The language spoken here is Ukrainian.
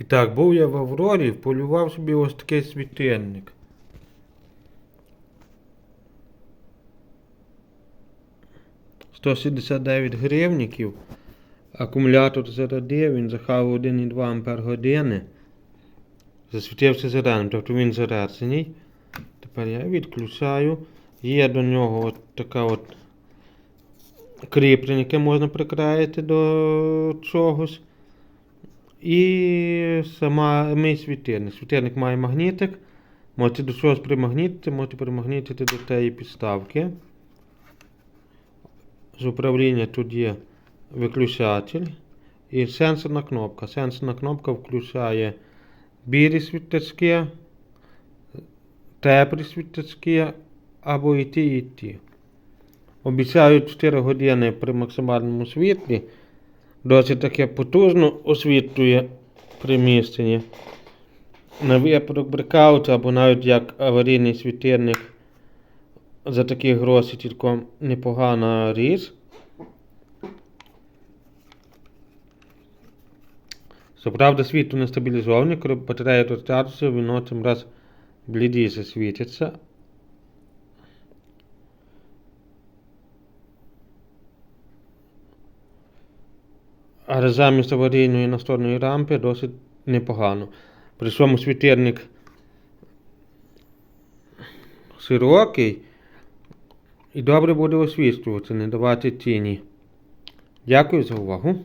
І так, був я в Аврорі, полював собі ось такий світильник. Сто гривніків. Акумулятор зарядив, він захав 1,2 Ампер години. Засвітився зеленим, тобто він заряджений. Тепер я відключаю. Є до нього от така от кріплення, яке можна прикраїти до чогось. І сама мій світильник. Світильник має магнітик. Можете до чогось примагнітити, можете примагнітити до тієї підставки. З управління тут є виключатель і сенсорна кнопка. Сенсорна кнопка включає білі світочки, теплі світочки або і ті, і ті. Обіцяю 4 години при максимальному світлі. Досить таке потужно освітлює приміщення. На випадок брекауту або навіть як аварійний світильник за такі гроші тільки непогана річ. Щоправда, світло не стабілізоване, коли батарея розтягнуться, воно цим раз блідіше світиться. Але замість аварійної настольної рампи досить непогано. При цьому світильник широкий і добре буде освітлювати, не давати тіні. Дякую за увагу.